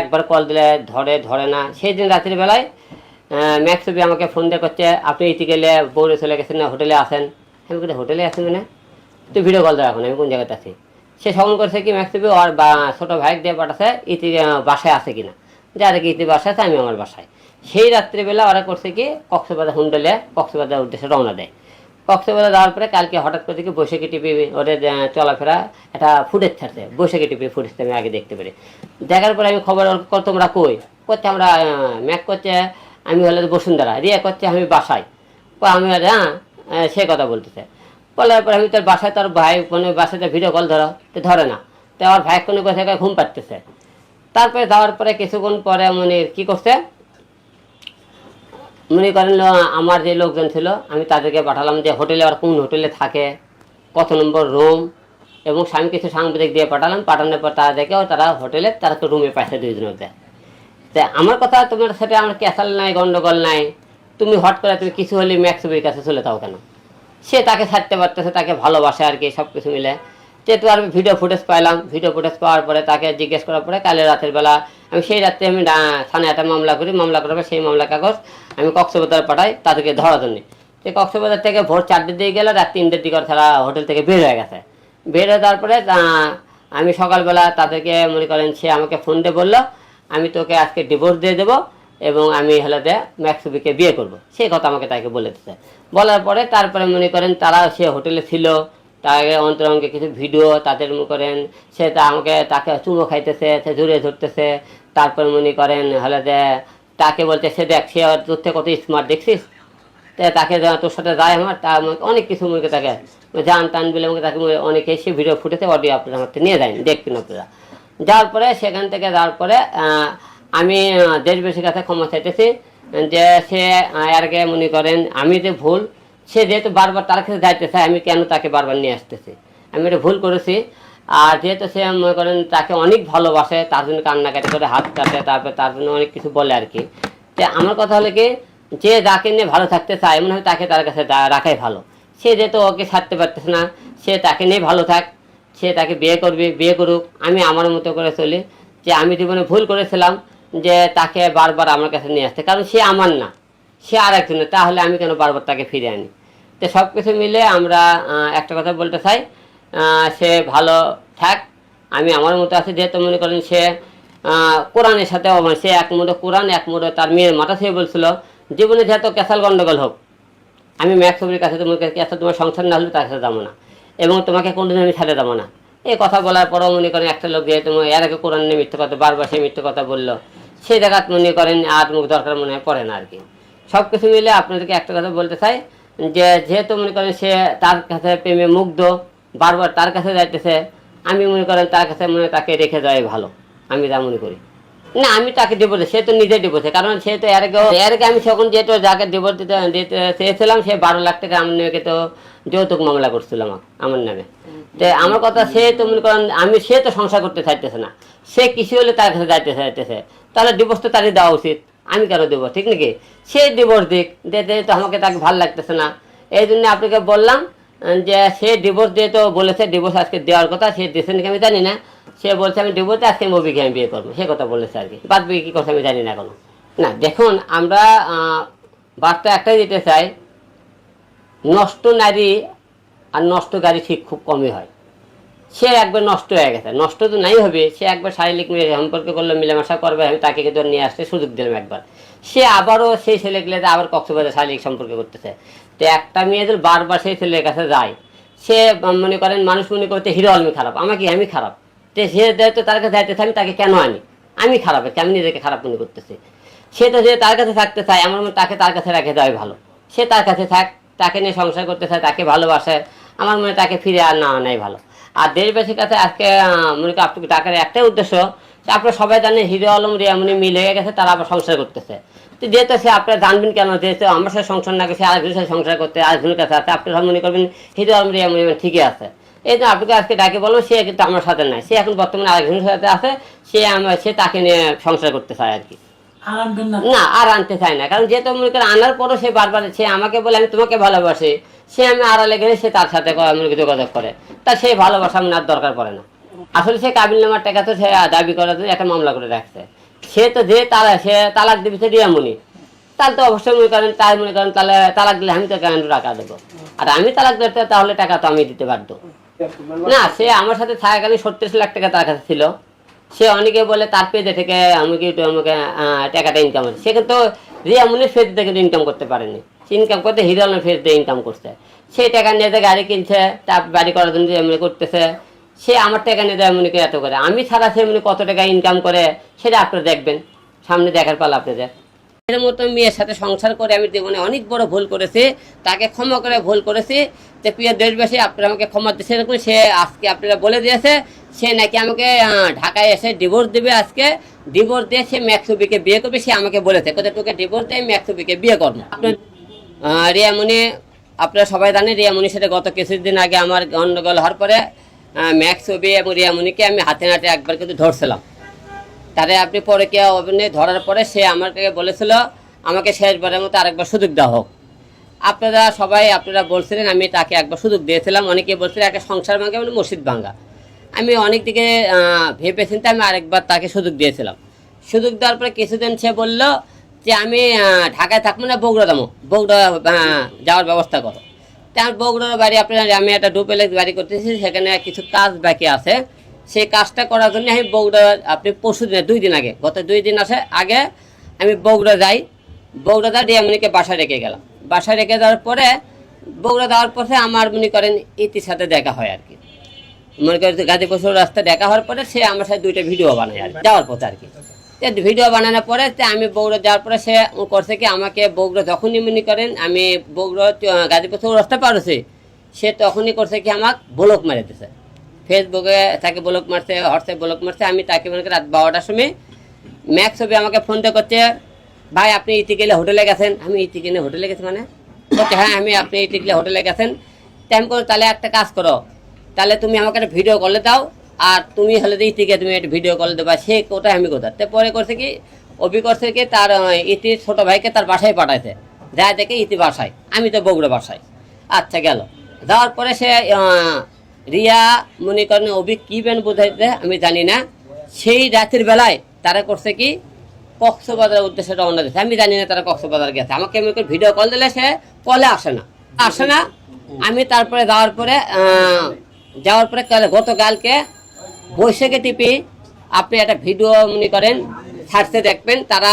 একবার কল দিলে ধরে ধরে না। সেই দিন রাত্রির বেলায় ম্যাক্সবি আমাকে ফোন দিয়ে করছে, আপনি ইতি গেলে বৌরে চলে গেছেন না হোটেলে আসেন? আমি বলি, হোটেলে আসেন মানে তুই ভিডিও কল দাও এখন, আমি কোন জায়গাতে আছি? সে স্মরণ করছে কি, ম্যাক্সবি ওর ছোটো ভাই দিয়ে পাঠাছে ইতি বাসায় আছে কিনা। যা দেখি ইতি বাসায় আছে, আমি আমার বাসায়। সেই রাত্রিবেলা ওরা করছে কি, কক্সবাজার হুন্ডলে কক্সবাজার উদ্দেশ্যে রওনা দেয়। কক্সবাজার যাওয়ার পরে কালকে হঠাৎ করে দেখি বৈশাখী টিপি ওদের চলাফেরা একটা ফুটেজ ছাড়ছে। বৈশাখী টিপি ফুটেজ আমি আগে দেখতে পারি। দেখার পরে আমি খবর কর তোমরা কই? করছে আমরা ম্যাক করছে, আমি হলে বসুন্ধরা। রিয়া করছে, আমি বাসায়। আমি হ্যাঁ সে কথা বলতেছে। বলার পরে আমি তোর বাসায়, তোর ভাই কোনো বাসাতে ভিডিও কল ধরো, তো ধরে না। তো আমার ভাই কোনো কথা ঘুম পাচ্ছে তারপরে যাওয়ার পরে কিছুক্ষণ পরে মনে কি করছে মনে করেন আমার যে লোকজন ছিল, আমি তাদেরকে পাঠালাম যে হোটেলে আর কোন হোটেলে থাকে, কত নম্বর রুম, এবং স্বামী কিছু সাংবাদিক দিয়ে পাঠালাম, পাঠানোর পর তারা দেখেও তারা হোটেলে, তারা রুমে পাইছে দুইজনের দেয় তা আমার কথা, তোমার সাথে আমার ক্যাসাল নাই, গন্ডগোল নাই? তুমি হট করে তুমি কিছু হলে ম্যাক্সিমের কাছে চলে যাও কেন? সে তাকে ছাড়তে পারতেছে, তাকে ভালোবাসে আর কি সব কিছু মিলে। যেহেতু আর ভিডিও ফুটেজ পাইলাম ভিডিও ফুটেজ পাওয়ার পরে তাকে জিজ্ঞেস করার পরে কালে রাতের বেলা আমি সেই রাত্রে আমি থানায় একটা মামলা করি, মামলা করার পর সেই মামলা কাগজ আমি কক্সবাজার পাঠাই তাদেরকে ধরার জন্য। সে কক্সবাজার থেকে ভোর চারটের দিকে গেলে, রাত তিনটের দিকে তারা হোটেল থেকে বের হয়ে গেছে। বের হয়ে যাওয়ার পরে আমি সকালবেলা তাদেরকে মনে করেন সে আমাকে ফোন দিয়ে বলল, আমি তোকে আজকে ডিভোর্স দিয়ে দেবো এবং আমি হেলাতে ম্যাক্সুবিকে বিয়ে করব। সেই কথা আমাকে তাকে বলে দিতে বলার পরে তারপরে মনে করেন তারা সে হোটেলে ছিল তাকে অন্তরঙ্গে কিছু ভিডিও তাদের মনে করেন সে তা আমাকে তাকে চুমো খাইতেছে সে জুড়ে ধরতেছে। তারপর মনে করেন হলে যে তাকে বলতে সে দেখ সে আর তোর থেকে কত স্মার্ট দেখছিস? তাকে তোর সাথে যায় আমার তা আমাকে অনেক কিছু মনে তাকে জান টান বলে আমাকে তাকে অনেকে এসে ভিডিও ফুটেছে অডিও আপনার আমার নিয়ে যায়নি দেখবেন আপনারা। যাওয়ার পরে সেখান থেকে যাওয়ার পরে আমি দেশবাসীর কাছে ক্ষমা চাইতেছি যে সে আহ, এর আগে মনে করেন আমি যে ভুল সে যেহেতু বারবার তার কাছে যাইতে চায়, আমি কেন তাকে বারবার নিয়ে আসতেছি? আমি এটা ভুল করেছি। আর যেহেতু সে মনে করেন তাকে অনেক ভালোবাসে, তার জন্য কান্নাকাটি করে, হাত কাটে তারপরে তার জন্য অনেক কিছু বলে আর কি। তো আমার কথা হলো কি, যে যাকে নিয়ে ভালো থাকতে চায় মনে হয় তাকে তার কাছে রাখাই ভালো। সে যেহেতু ওকে ছাড়তে পারতেছে না, সে তাকে নিয়ে ভালো থাক, সে তাকে বিয়ে করবে, বিয়ে করুক। আমি আমার মতো করে চলি, যে আমি জীবনে ভুল করেছিলাম, যে তাকে বারবার আমার কাছে নিয়ে আসতে। কারণ সে আমার না, সে আর একজনের তাহলে আমি কেন বারবার তাকে ফিরে আনি? তো সব কিছু মিলে আমরা একটা কথা বলতে চাই। সে ভালো থাক। আমি আমার মতো আছি, যেহেতু মনে করেন সে কোরআনের সাথে আমার সে এক মুঠো কোরআন, এক মুঠো তার মেয়ের মাথা সে বলছিল, জীবনে যেহেতু ক্যাসাল গন্ডগোল হোক, আমি ম্যাক্সবির কাছে তোমাকে কাছে তোমার সংসার না হলে তার কাছে যাব না, এবং তোমাকে কোনোদিন আমি ছেড়ে যাব না। এই কথা বলার পরও মনে করেন একটা লোক যেহেতু এর আগে কোরআন নিয়ে মিথ্যে কথা, বারবার সে মিথ্যে কথা বলল সেই জায়গাত মনে করেন আর মুখ দরকার মনে হয় পড়ে না আর কি। সব কিছু মিলে আপনাদেরকে একটা কথা বলতে চাই যে যেহেতু মনে করেন সে তার কাছে প্রেমে মুগ্ধ, বারবার তার কাছে যাইতেছে, আমি মনে করেন তার কাছে মনে তাকে রেখে যাওয়াই ভালো, আমি যা মনে করি। না, আমি তাকে ডিভোর্স সে তো নিজে ডিভোর্স কারণ সে তো এর আগেও এর আগে আমি তখন যেহেতু যাকে ডিভোর্স দিতে দিতে চেয়েছিলাম, সে বারো লাখ টাকা আমার নামে তো যৌতুক মামলা করছিল আমার আমার নামে। তো আমার কথা সে তো মনে করেন আমি সে তো সংসার করতে চাইতেছে না। সে কিছু হলে তার কাছে যাইতে চাইতেছে। তাহলে ডিভোর্স তো তারই দেওয়া উচিত। আমি কেন দেবো, ঠিক নাকি? সে ডিভোর্স দিক তো আমাকে তাকে ভালো লাগতেছে না। এই জন্য আপনাকে বললাম যে সে ডিভোর্স দিয়ে তো বলেছে ডিভোর্স আজকে দেওয়ার কথা, সে দিয়েছে নাকি আমি জানি না। সে বলছে, আমি ডিভোর্সে আজকে মুভিকে আমি বিয়ে করব। সে কথা বলেছে আর কি। বাদ বিয়ে কী করছে আমি জানি না এখনও। না, দেখুন, আমরা বার্তা একটাই দিতে চাই, নষ্ট নারী আর নষ্ট গাড়ি ঠিক খুব কমই হয়। সে একবার নষ্ট হয়ে গেছে। নষ্ট তো নাই হবে, সে একবার শারীরিক সম্পর্ক করল, মিলেমিশা করবে, আমি তাকে কিন্তু নিয়ে আসতে সুযোগ দিলাম একবার। সে আবারও সেই ছেলেগুলোতে আবার কক্সবাজার শারীরিক সম্পর্ক করতেছে। তো একটা মেয়ে যদি বারবার সেই ছেলের কাছে যায়, সে মনে করেন, মানুষ মনে করতে হিরো আলমি খারাপ আমাকে আমি খারাপ? তো সে যেহেতু তার কাছে যাইতেছে আমি তাকে কেন আনি? আমি খারাপ আমি নিজেকে খারাপ মনে করতেছি? সে তো যে তার কাছে থাকতে চায় আমার মনে তাকে তার কাছে রেখে দেওয়াই ভালো। সে তার কাছে থাক, তাকে নিয়ে সংসার করতে চায়, তাকে ভালোবাসে, আমার মনে তাকে ফিরে আর না আনাই ভালো। আর দেশবাসীর কাছে আজকে মনে করি আপনাকে ডাকার একটাই উদ্দেশ্য যে আপনারা সবাই জানেন হিরো আলম রিয়ামনি মিল হয়ে গেছে তারা আবার সংসার করতেছে। তো যেহেতু সে আপনারা জানবেন কেন যেহেতু আমার সাথে সংসার না গেছে আরেকজনের সাথে সংসার করতে আরেকজনের কাছে আছে আপনারা মনে করবেন হিরো আলম রিয়ামনি ঠিকই আছে। এই জন্য আপনাকে আজকে ডাকে বলব সে কিন্তু আমার সাথে নাই। সে এখন বর্তমানে আরেকজনের সাথে আছে সে আমার সে তাকে নিয়ে সংসার করতে চায় আর কি। না। না আর আনতে চায় না। কারণ যেহেতু মনে করেন আনার পরও সে বারবার সে আমাকে বলে আমি তোমাকে ভালোবাসি। সে আমি আড়ালে গেলে সে তার সাথে ক- মনে যোগাযোগ করে। তা সেই ভালোবাসা আমি দরকার পড়ে না। আসলে সে কাবিল নামার টাকা তো সে দাবি করার জন্য একটা মামলা করে রাখছে। সে তো যে তালা সে তালাক দিবে সে রিয়ামনি তাহলে তো অবশ্যই মনে করেন, তাই মনে করেন, তাহলে তালাক দিলে আমি তো কেন টাকা দেবো। আর আমি তালাক দিতে তাহলে টাকা তো আমি দিতে বাধ্য। না, সে আমার সাথে থাকাকালীন সত্তর লাখ টাকা তার কাছে ছিল। সে অনেকে বলে তার পেজে থেকে আমাকে একটু আমাকে টাকাটা ইনকাম আছে সে কিন্তু রিয়ামনির ফেজ থেকে ইনকাম করতে পারেনি। সে ইনকাম করতে ফেজ দিয়ে ইনকাম করছে। সেই টাকা নিয়ে গাড়ি কিনছে, তার বাড়ি করার জন্য এমনি করতেছে, সে আমার টাকা নিয়ে দেয় এমনিকে এত করে। আমি ছাড়া সে এমনি কত টাকা ইনকাম করে, সেটা আপনারা দেখবেন। সামনে দেখার পালা আপনাদের। এর মতো মেয়ের সাথে সংসার করে আমি জীবনে অনেক বড় ভুল করেছি, তাকে ক্ষমা করে ভুল করেছি যে, প্রিয় দেশবাসী, আপনারা আমাকে ক্ষমা দিচ্ছে এরকম সে আজকে আপনারা বলে দিয়েছে, সে নাকি আমাকে ঢাকায় এসে ডিভোর্স দিবে আজকে। ডিভোর্স দিয়ে সে ম্যাক্সুবিকে বিয়ে করবে, সে আমাকে বলেছে। কোথায় তোকে ডিভোর্স দিয়ে ম্যাক্সুবিকে বিয়ে করব। আপনার রিয়ামণি, আপনারা সবাই জানেন রিয়ামণির সাথে গত কিছুদিন আগে আমার গণ্ডগোল হওয়ার পরে ম্যাক্সুবি এবং রিয়ামণিকে আমি হাতে নাতে একবার কিন্তু ধরছিলাম। তারে আপনি পরে কে অভিনয় ধরার পরে সে আমাকে বলেছিল, আমাকে শেষবারের মতো আরেকবার সুযোগ দেওয়া হোক আপনারা সবাই, আপনারা বলছিলেন, আমি তাকে একবার সুযোগ দিয়েছিলাম। অনেকে বলছিলেন একটা সংসার ভাঙা মানে মসজিদ ভাঙা। আমি অনেক দিকে ভেবে চিন্তে আমি আরেকবার তাকে সুযোগ দিয়েছিলাম। সুযোগ দেওয়ার পরে কিছুদিন সে বলল যে আমি ঢাকায় থাকব না, বগুড়া দামো বগুড়া যাওয়ার ব্যবস্থা করো। তার বগুড়ার বাড়ি আপনার, আমি একটা ডুপ্লেক্স বাড়ি করতেছি, সেখানে কিছু কাজ বাকি আছে। সেই কাজটা করার জন্য আমি বগুড়া, আপনি পরশু দিনে, দুই দিন আগে, গত দুই দিন আসে আগে আমি বগুড়া যাই। বগুড়া যা দিয়ে রিয়ামণিকে বাসায় রেখে গেলাম। বাসায় রেখে যাওয়ার পরে, বগুড়া যাওয়ার পথে আমার মনে করেন ইতির সাথে দেখা হয় আর কি। মনে করেন গাজীপুর রাস্তা দেখা হওয়ার পরে সে আমার সাথে দুইটা ভিডিও বানায় আর যাওয়ার পথে আর কি। তো ভিডিও বানানোর পরে তো আমি বগুড়া যাওয়ার পরে সে করছে কি আমাকে বগুড়া যখনই মনে করেন আমি চ- গাজীপুর রাস্তা পার হয়েছি, সে তখনই করছে কি আমাকে ব্লক মারে দিছে। ফেসবুকে তাকে ব্লক মারছে হোয়াটসঅ্যাপ ব্লক মারছে, আমি তাকে মনে করি রাত বারোটার সময় ম্যাক্স ছবি আমাকে ফোন দিয়ে করছে, ভাই, আপনি ইতি গেলে হোটেলে গেছেন? আমি ইতি গেলে হোটেলে গেছি মানে? বলছে হ্যাঁ আমি আপনি ইতি গেলে হোটেলে গেছেন। টাইম করে তাহলে একটা কাজ করো, তাহলে তুমি আমাকে একটা ভিডিও কলে দাও আর তুমি হলে যে ইতিকে তুমি একটা ভিডিও কল দেবা, সে কোথায়, আমি কোথায়? পরে করছে কি, অভি করছে কি, তার ইতি ছোট ভাইকে তার বাসায় পাঠাইছে। যা দেখে ইতি বাসায়, আমি তো বগুড়া বাসায়। আচ্ছা গেল। যাওয়ার পরে সে রিয়া মনে করেন অভি কি বেন বোঝাইতে আমি জানি না। সেই রাতের বেলায় তারা করছে কি, কক্সবাজারের উদ্দেশ্যে রওনা দিয়েছে। আমি জানি না তারা কক্সবাজার গেছে। আমাকে করে ভিডিও কল দিলে সে কলে আসে না। আসে না। আমি তারপরে যাওয়ার পরে যাওয়ার পরে কাল- গতকালকে বৈশাখে টিপি আপনি একটা ভিডিও মনে করেন ছাড়তে দেখবেন তারা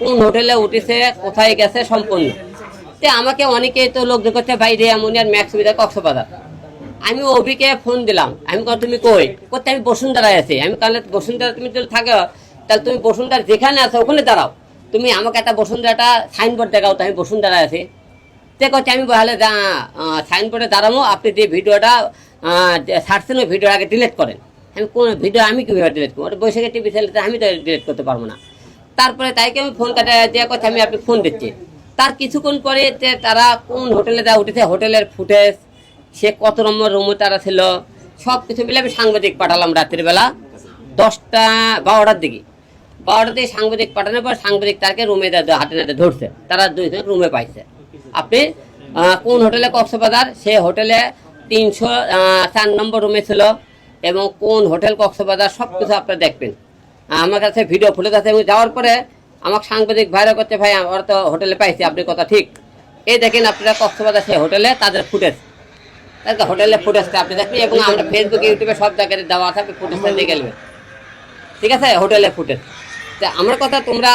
কোন হোটেলে উঠেছে, কোথায় গেছে সম্পূর্ণ। তে আমাকে অনেকেই তো লোক করছে ভাই, রে আর ম্যাক্স সুবিধা কক্সবাজার। আমি অভিকে ফোন দিলাম, আমি কহ তুমি কই? করতে আমি বসুন্ধরায় আছি। আমি তাহলে বসুন্ধরা তুমি যদি থাকো, তাহলে তুমি বসুন্ধরা যেখানে আছো ওখানে দাঁড়াও। তুমি আমাকে একটা বসুন্ধরাটা সাইনবোর্ড দেখাও তো আমি বসুন্ধরায় আছি। তে করছে আমি বলে সাইনবোর্ডে দাঁড়াবো, আপনি যে ভিডিওটা ওই ভিডিও আগে ডিলিট করেন। কোন ভিডিও আমি কীভাবে ডিলিট করব? বৈশাখে টিভি চ্যানেলতে আমি তো ডিলিট করতে পারব না। তারপরে তাইকে আমি ফোন কাটা দেওয়া কথা আমি আপনি ফোন দিচ্ছি। তার কিছুক্ষণ পরে যে তারা কোন হোটেলে দেওয়া উঠেছে হোটেলের ফুটেজ সে কত নম্বর রুমে তারা ছিল সব কিছু মিলে আমি সাংবাদিক পাঠালাম রাত্রির বেলা দশটা, বারোটার দিকে। বারোটার দিকে সাংবাদিক পাঠানোর পর সাংবাদিক তাকে রুমে হাতে নাতে ধরছে। তারা দুইজন রুমে পাইছে। আপনি কোন হোটেলে কক্সবাজার, সে হোটেলে তিনশো চার নম্বর রুমে ছিল। এবং কোন হোটেল, কক্সবাজার সব কিছু আপনারা দেখবেন। আমার কাছে ভিডিও ফুটেজ আছে এবং যাওয়ার পরে আমাকে সাংবাদিক ভাইরা করছে ভাই ওরা তো হোটেলে পাইছি, আপনি কথা ঠিক। এই দেখেন আপনারা কক্সবাজার সেই হোটেলে তাদের ফুটেজ তাদের হোটেলে ফুটেজটা আপনি দেখবেন এবং আমরা ফেসবুক ইউটিউবে সব জায়গায় দেওয়া আছে, আপনি ফুটেজটা দিয়ে গেলেন ঠিক আছে? হোটেলে ফুটেজ তা আমার কথা তোমরা,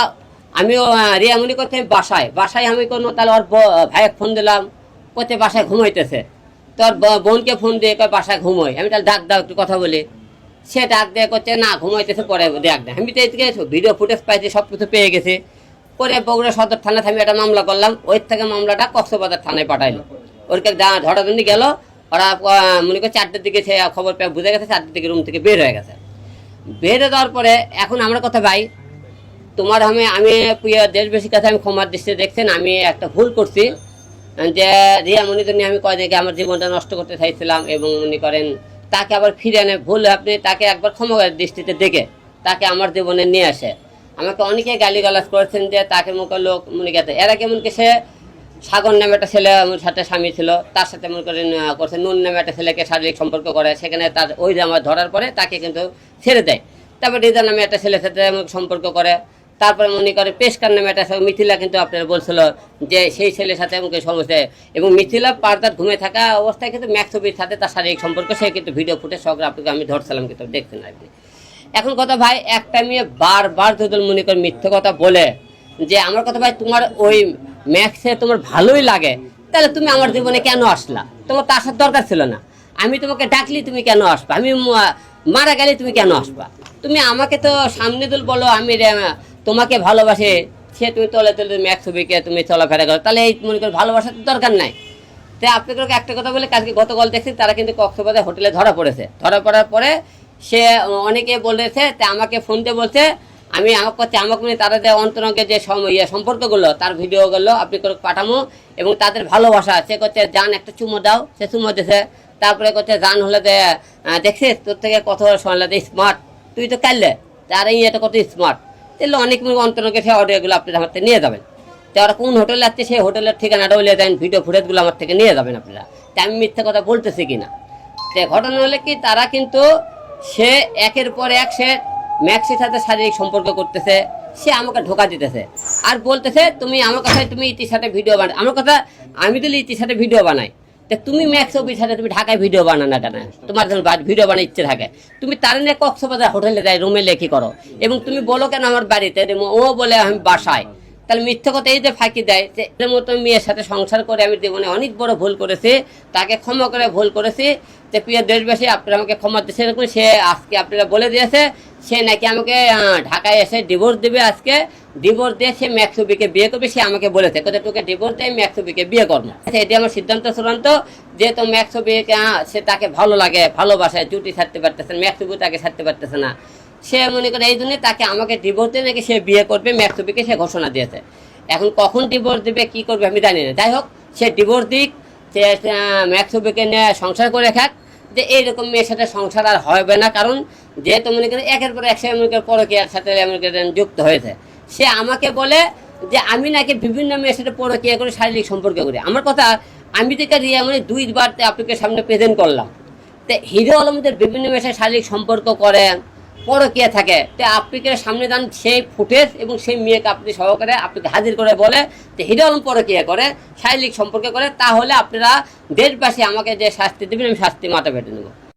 আমিও রিয়া করতে আমি বাসায়। বাসায় আমি কোনো, তাহলে ওর ভাইয়ের ফোন দিলাম। কোথায় বাসায় ঘুমাইতেছে তোর বোনকে ফোন দিয়ে কয়, বাসায় ঘুমোয়। আমি তাহলে ডাক দাও, একটু কথা বলি। সে ডাক দিয়ে করছে, না, ঘুমাইতেছে, পরে ডাক দেয় আমি তো এদিকে ভিডিও ফুটেজ পাইছি, সব কিছু পেয়ে গেছে। পরে বগুড়া সদর থানাতে আমি একটা মামলা করলাম। ওই থেকে মামলাটা কক্সবাজার থানায় পাঠাইলো। ওরকে জন্য গেল। ওরা মনে করে চারটের দিকে সে খবর পেয়ে বুঝে গেছে, চারটের দিকে রুম থেকে বের হয়ে গেছে। বের হয়ে যাওয়ার পরে এখন আমার কথা ভাই তোমার আমি আমি দেশবাসীর কাছে আমি ক্ষমার দৃষ্টিতে দেখছেন, আমি একটা ভুল করছি। যে রিয়া মনিকে নিয়ে আমি কয়দিনকে আমার জীবনটা নষ্ট করতে চাইছিলাম এবং মনে করেন তাকে আবার ফিরে এনে ভুল আপনি তাকে একবার ক্ষমা দৃষ্টিতে দেখে তাকে আমার জীবনে নিয়ে আসে। আমাকে অনেকে গালিগালাজ করেছেন যে তাকে মুখে লোক মনে গেছে এরা কেমন কি সে সাগর নামে একটা ছেলে আমার সাথে স্বামী ছিল, তার সাথে মনে করেন করছে, নুন নামে একটা ছেলেকে শারীরিক সম্পর্ক করে, সেখানে তার ওই আমার ধরার পরে তাকে কিন্তু ছেড়ে দেয়। তারপর রিজা নামে একটা ছেলের সাথে সম্পর্ক করে তারপরে মনে করে পেশকার নামে একটা মিথিলা কিন্তু আপনারা বলছিল যে সেই ছেলের সাথে আমাকে সমস্যা এবং মিথিলা পার্দার ঘুমে থাকা অবস্থায় কিন্তু ম্যাক্সবির সাথে তার শারীরিক সম্পর্ক, সে কিন্তু ভিডিও ফুটে সব আপনাকে আমি ধরছিলাম কিন্তু দেখছেন আর কি এখন কথা ভাই, একটা মেয়ে বারবার যদি মনে করে মিথ্যে কথা বলে যে, আমার কথা ভাই, তোমার ওই ম্যাক্সে তোমার ভালোই লাগে। তাহলে তুমি আমার জীবনে কেন আসলা? তোমার তো আসার দরকার ছিল না। আমি তোমাকে ডাকলি, তুমি কেন আসবা? আমি মারা গেলে তুমি কেন আসবা? তুমি আমাকে তো সামনে দিল বলো, আমি তোমাকে ভালোবাসে, সে তুমি তলে তলে তুমি ম্যাক্স ছবিকে তুমি চলাফেরা করো, তাহলে এই মনে করো ভালোবাসার তো দরকার নাই। তাই আপনাদেরকে একটা কথা বলে, কালকে গতকাল দেখছি তারা কিন্তু কক্সবাজার হোটেলে ধরা পড়েছে। ধরা পড়ার পরে সে অনেকে বলেছে, তা আমাকে ফোন দিয়ে বলছে, আমি আমাকে করছে আমাকে নিয়ে তারা যে অন্তরঙ্গে যে ইয়ে সম্পর্কগুলো তার ভিডিওগুলো আপনি করে পাঠামো, এবং তাদের ভালোবাসা সে করছে যান একটা চুমো দাও। সে চুমো দিছে তারপরে করছে, জান, হলে দেখছিস? তোর থেকে কত শুনলে স্মার্ট। তুই তো কাললে তার এই এটা কত স্মার্ট? তাহলে অনেক অন্তরঙ্গে সে অডিওগুলো আপনি আমার থেকে নিয়ে যাবেন। তো কোন হোটেলে যাচ্ছে সেই হোটেলের ঠিকানাটা বলে দেন, ভিডিও ফুটেজগুলো আমার থেকে নিয়ে যাবেন আপনারা। তা আমি মিথ্যা কথা বলতেছি কিনা? তো ঘটনা হলে কি, তারা কিন্তু সে একের পর এক সে ম্যাক্সির সাথে শারীরিক সম্পর্ক করতেছে, সে আমাকে ঢোকা দিতেছে। আর বলতেছে, তুমি আমার কথা তুমি ইতির সাথে ভিডিও বানাই আমার কথা, আমি তো ইতির সাথে ভিডিও বানাই। তা তুমি ম্যাক্স অফিস তুমি ঢাকায় ভিডিও বানা না কেন? তোমার যখন ভিডিও বানার ইচ্ছে থাকে। তুমি তার নিয়ে কক্সবাজার হোটেলে যাই রুমে লেখি করো। এবং তুমি বলো কেন আমার বাড়িতে? ও বলে আমি বাসায়। তাহলে মিথ্যে কথা এই যে ফাঁকি দেয় যে এর মতো মেয়ের সাথে সংসার করে আমি জীবনে অনেক বড় ভুল করেছি, তাকে ক্ষমা করে ভুল করেছি, যে প্রিয় দেশবাসী, আপনারা আমাকে ক্ষমা দিচ্ছে এরকম সে আজকে আপনারা বলে দিয়েছে, সে নাকি আমাকে ঢাকায় এসে ডিভোর্স দেবে আজকে। ডিভোর্স দিয়ে সে ম্যাক্সুবিকে বিয়ে করবে, সে আমাকে বলেছে। কোথায় তোকে ডিভোর্স দিয়ে ম্যাক্সুবিকে বিয়ে করব। আচ্ছা এটি আমার সিদ্ধান্ত, চূড়ান্ত। যেহেতু ম্যাক্সুবিকে সে তাকে ভালো লাগে, ভালোবাসায় জুটি ছাড়তে পারতেছে ম্যাক্সুবি তাকে ছাড়তে পারতেছে না। সে মনে করে, এই জন্য তাকে আমাকে ডিভোর্স দিয়ে নাকি সে বিয়ে করবে ম্যাক্সুবিকে সে ঘোষণা দিয়েছে। এখন কখন ডিভোর্স দেবে, কি করবে, আমি জানি না। যাই হোক, সে ডিভোর্স দিক, সে ম্যাক্সুবিকে নিয়ে সংসার করে খাক। যে এইরকম মেয়ের সাথে সংসার আর হবে না, কারণ যেহেতু মনে করেন একের পর এক সে মনে করেন পরকীয়ার সাথে মনে করেন যুক্ত হয়েছে। সে আমাকে বলে যে, আমি নাকি বিভিন্ন মেয়ের সাথে পরকীয়া করে শারীরিক সম্পর্ক করি। আমার কথা, আমি থেকে রিয়া মানে দুইবার আপনাকে সামনে প্রেজেন্ট করলাম। তো হিরো আলমদের বিভিন্ন মেয়ের সাথে শারীরিক সম্পর্ক করে পরকীয়া থাকে। তো আপনাকে সামনে দান সেই ফুটেজ এবং সেই মেয়েকে আপনি সহকারে আপনাকে হাজির করে বলে যে হিরো পরকীয়া করে, শারীরিক সম্পর্কে করে, তাহলে আপনারা দেশবাসী আমাকে যে শাস্তি দেবেন, আমি শাস্তি মাথা বেটে নেব।